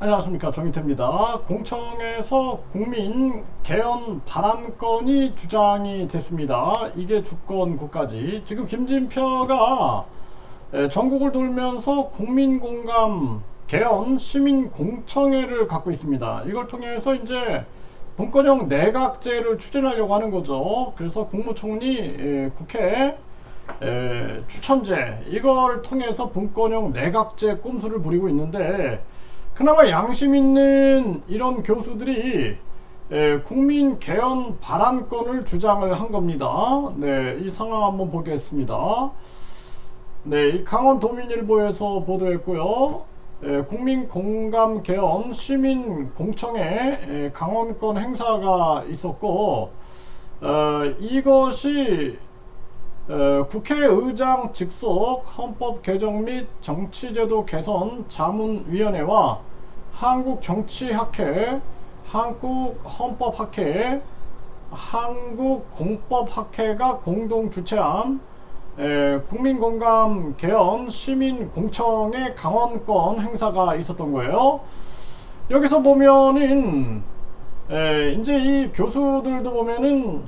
안녕하십니까 정희태입니다. 공청에서 국민 개헌 발안건이 주장이 됐습니다. 이게 주권국가지. 지금 김진표가 에, 전국을 돌면서 국민 공감 개헌 시민 공청회를 갖고 있습니다. 이걸 통해서 이제 분권형 내각제를 추진하려고 하는 거죠. 그래서 국무총리 에, 국회 에, 추천제 이걸 통해서 분권형 내각제 꼼수를 부리고 있는데 그나마 양심 있는 이런 교수들이 에, 국민 개헌 발안권을 주장을 한 겁니다. 네, 이 상황 한번 보겠습니다. 네, 이 강원 도민일보에서 보도했고요. 에, 국민 공감 개헌 시민 공청회 에, 강원권 행사가 있었고 어, 이것이 어, 국회의장 직속 헌법 개정 및 정치제도 개선 자문위원회와 한국정치학회, 한국헌법학회, 한국공법학회가 공동 주최한 에, 국민공감 개헌 시민공청회 강원권 행사가 있었던 거예요. 여기서 보면은 에, 이제 이 교수들도 보면은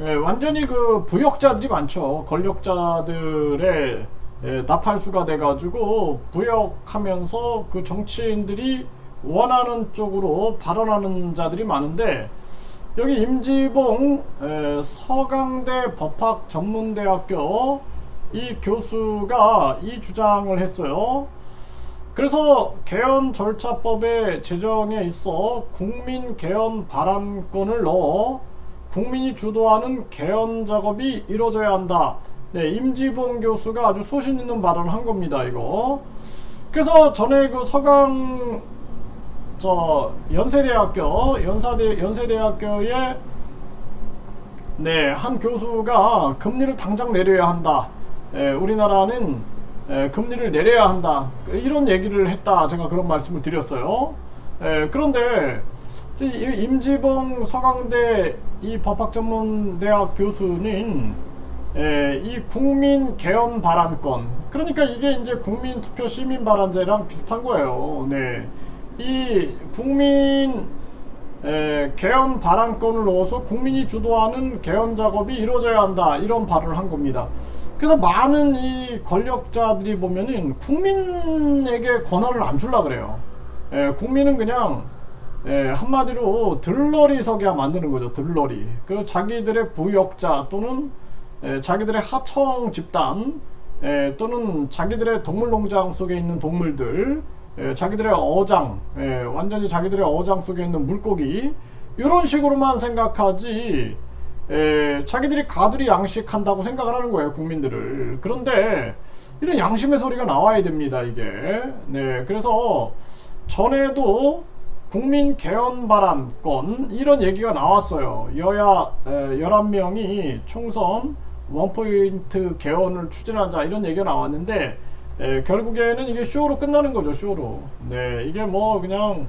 예, 완전히 그 부역자들이 많죠. 권력자들의 예, 나팔수가 돼가지고 부역하면서 그 정치인들이 원하는 쪽으로 발언하는 자들이 많은데 여기 임지봉 에, 서강대 법학전문대학교 이 교수가 이 주장을 했어요. 그래서 개헌 절차법의 제정에 있어 국민 개헌 발안권을 넣어 국민이 주도하는 개헌 작업이 이루어져야 한다. 네, 임지봉 교수가 아주 소신 있는 발언을 한 겁니다, 이거. 그래서 전에 그 서강 저 연세대학교 연사대 연세대학교에 네, 한 교수가 금리를 당장 내려야 한다. 에, 우리나라는 에, 금리를 내려야 한다. 이런 얘기를 했다. 제가 그런 말씀을 드렸어요. 에, 그런데 이 임지봉 서강대 이 법학전문대학 교수는 에, 이 국민 개헌 발안권 그러니까 이게 이제 국민 투표 시민 발안제랑 비슷한 거예요. 네. 이 국민 에, 개헌 발안권을 넣어서 국민이 주도하는 개헌 작업이 이루어져야 한다 이런 발언을 한 겁니다. 그래서 많은 이 권력자들이 보면은 국민에게 권한을 안 줄라 그래요. 에, 국민은 그냥 에, 한마디로 들러리 서게 만드는 거죠. 들러리. 그 자기들의 부역자 또는 에, 자기들의 하청 집단 에, 또는 자기들의 동물농장 속에 있는 동물들 에, 자기들의 어장 에, 완전히 자기들의 어장 속에 있는 물고기 이런 식으로만 생각하지 에, 자기들이 가두리 양식한다고 생각을 하는 거예요 국민들을. 그런데 이런 양심의 소리가 나와야 됩니다 이게. 네 그래서 전에도 국민 개헌 발안권 이런 얘기가 나왔어요. 여야 에, 11명이 총선 원포인트 개헌을 추진하자 이런 얘기가 나왔는데 에, 결국에는 이게 쇼로 끝나는 거죠 쇼로. 네 이게 뭐 그냥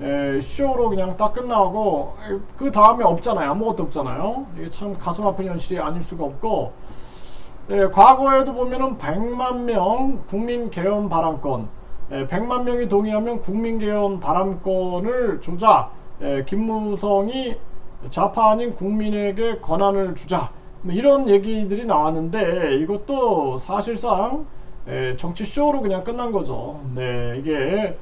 에, 쇼로 그냥 딱 끝나고 에, 그 다음에 없잖아요. 아무것도 없잖아요. 이게 참 가슴 아픈 현실이 아닐 수가 없고 에, 과거에도 보면은 100만 명 국민 개헌 발안권 에, 100만 명이 동의하면 국민 개헌 발안권을 주자. 에, 김무성이 좌파 아닌 국민에게 권한을 주자 뭐 이런 얘기들이 나왔는데 이것도 사실상 에, 정치 쇼로 그냥 끝난 거죠. 네, 이게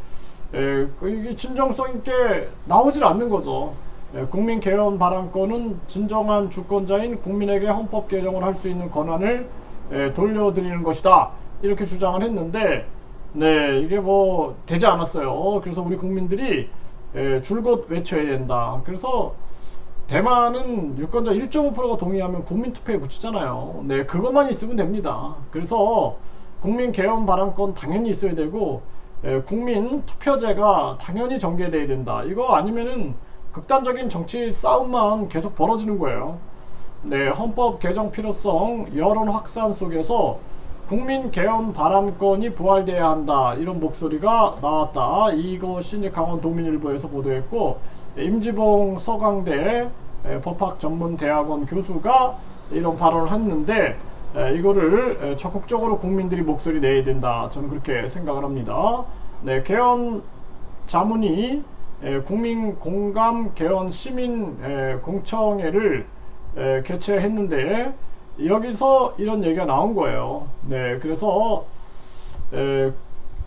에, 그 이게 진정성 있게 나오질 않는 거죠. 에, 국민 개헌 발안권은 진정한 주권자인 국민에게 헌법 개정을 할 수 있는 권한을 에, 돌려드리는 것이다. 이렇게 주장을 했는데, 네, 이게 뭐 되지 않았어요. 그래서 우리 국민들이 에, 줄곧 외쳐야 된다. 그래서 대만은 유권자 1.5%가 동의하면 국민 투표에 붙이잖아요. 네, 그것만 있으면 됩니다. 그래서 국민 개헌 발언권 당연히 있어야 되고 에, 국민 투표제가 당연히 전개돼야 된다. 이거 아니면은 극단적인 정치 싸움만 계속 벌어지는 거예요. 네, 헌법 개정 필요성 여론 확산 속에서 국민 개헌 발안권이 부활돼야 한다 이런 목소리가 나왔다. 이것이 이제 강원 도민일보에서 보도했고 임지봉 서강대 에, 법학 전문 대학원 교수가 이런 발언을 했는데 에, 이거를 에, 적극적으로 국민들이 목소리 내야 된다. 저는 그렇게 생각을 합니다. 네, 개헌 자문위 에, 국민 공감 개헌 시민 에, 공청회를 에, 개최했는데 여기서 이런 얘기가 나온 거예요. 네, 그래서 에,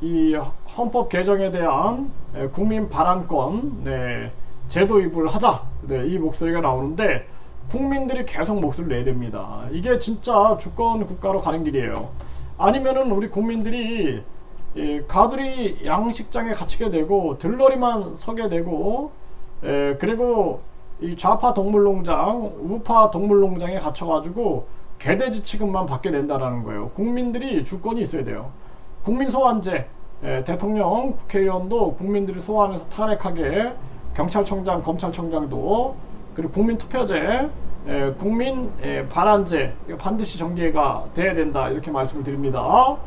이 헌법 개정에 대한 에, 국민 발안권 네, 제도 입을 하자 네, 이 목소리가 나오는데 국민들이 계속 목소리를 내야 됩니다. 이게 진짜 주권 국가로 가는 길이에요. 아니면은 우리 국민들이 이 가두리 양식장에 갇히게 되고 들러리만 서게 되고 에, 그리고 이 좌파 동물농장, 우파 동물농장에 갇혀가지고 개돼지 취급만 받게 된다라는 거예요. 국민들이 주권이 있어야 돼요. 국민 소환제, 에, 대통령, 국회의원도 국민들이 소환해서 탄핵하게 경찰청장, 검찰청장도 그리고 국민 투표제, 에, 국민 에, 발안제 이거 반드시 전개가 돼야 된다 이렇게 말씀을 드립니다.